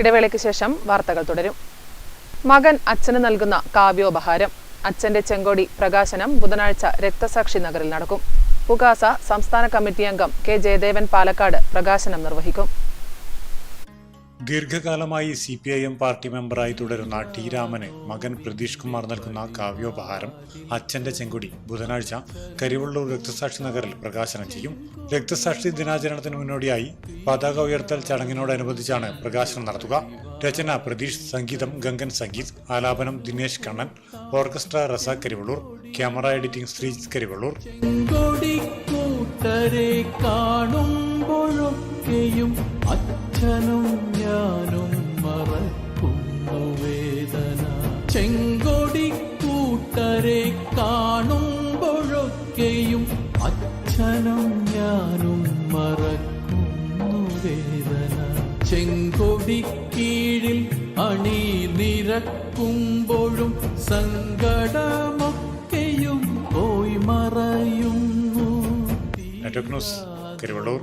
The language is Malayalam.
ഇടവേളയ്ക്ക് ശേഷം വാർത്തകൾ തുടരും. മകൻ അച്ഛന് നൽകുന്ന കാവ്യോപഹാരം. അച്ഛന്റെ ചെങ്കോടി പ്രകാശനം ബുധനാഴ്ച രക്തസാക്ഷി നഗറിൽ നടക്കും. പുകാസ സംസ്ഥാന കമ്മിറ്റി അംഗം കെ ജയദേവൻ പാലക്കാട് പ്രകാശനം നിർവഹിക്കും. ദീർഘകാലമായി C P I M party മെമ്പറായി തുടരുന്ന ടി രാമന് മകൻ പ്രതീഷ് കുമാർ നൽകുന്ന കാവ്യോപഹാരം അച്ഛന്റെ ചെങ്കുടി ബുധനാഴ്ച കരിവള്ളൂർ രക്തസാക്ഷി നഗറിൽ പ്രകാശനം ചെയ്യും. രക്തസാക്ഷി ദിനാചരണത്തിന് മുന്നോടിയായി പതാക ഉയർത്തൽ ചടങ്ങിനോടനുബന്ധിച്ചാണ് പ്രകാശനം നടത്തുക. രചന പ്രതീഷ് സംഗീതം ഗംഗൻ സംഗീത് ആലാപനം Dinesh Kannan orchestra Reza Karivellur camera editing Sreejith Karivellur. അച്ഛനും ഞാനും മറക്കുന്നു വേദന. ചെങ്കൊടിക്കൂട്ടരെ കാണുമ്പോഴൊക്കെയും അച്ഛനും ഞാനും മറക്കുന്നു വേദന. ചെങ്കൊടി കീഴിൽ അണി നിരക്കുമ്പോഴും സങ്കടമൊക്കെയും പോയി മറയുന്നു. ന്യൂസ് കരിവള്ളൂർ